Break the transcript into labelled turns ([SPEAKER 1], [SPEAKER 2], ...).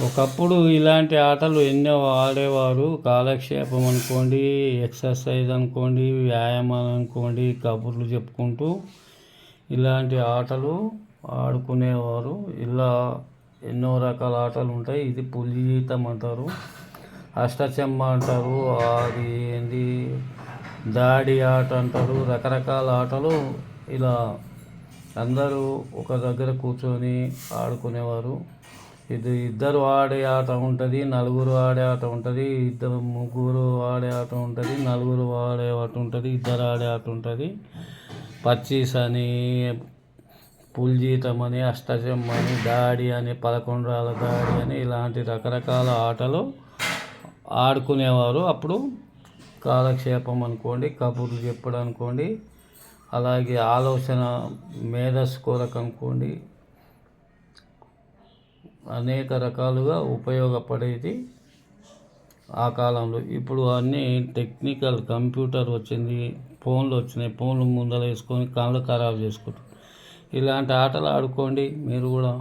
[SPEAKER 1] ఒకప్పుడు ఇలాంటి ఆటలు ఎన్నో ఆడేవారు. కాలక్షేపం అనుకోండి ఎక్సర్సైజ్ అనుకోండి వ్యాయామం అనుకోండి కబుర్లు చెప్పుకుంటూ ఇలాంటి ఆటలు ఆడుకునేవారు. ఇలా ఎన్నో రకాల ఆటలు ఉంటాయి. ఇది పులితం అంటారు అష్టచెమ్మ అంటారు అది ఏంది దాడి ఆట అంటారు. రకరకాల ఆటలు ఇలా అందరూ ఒక దగ్గర కూర్చొని ఆడుకునేవారు. ఇది ఇద్దరు ఆడే ఆట ఉంటుంది నలుగురు ఆడే ఆట ఉంటుంది ఇద్దరు ముగ్గురు ఆడే ఆట ఉంటుంది నలుగురు ఆడే ఆట ఉంటుంది ఇద్దరు ఆడే ఆట ఉంటుంది. పచ్చీస్ అని పుల్జీతం అని అష్టజం అని దాడి అని పదకొండు రాళ్ళ దాడి అని ఇలాంటి రకరకాల ఆటలు ఆడుకునేవారు. అప్పుడు కాలక్షేపం అనుకోండి కబుర్లు చెప్పడం అనుకోండి అలాగే ఆలోచన మేధస్సు కొరకు అనుకోండి అనేక రకాలుగా ఉపయోగపడేది ఆ కాలంలో. ఇప్పుడు అన్నీ టెక్నికల్ కంప్యూటర్ వచ్చింది ఫోన్లు వచ్చినాయి ఫోన్లు ముందర వేసుకొని కళ్ళు ఖరాబ్ చేసుకుంటారు ఇలాంటి ఆటలు ఆడుకోండి మీరు కూడా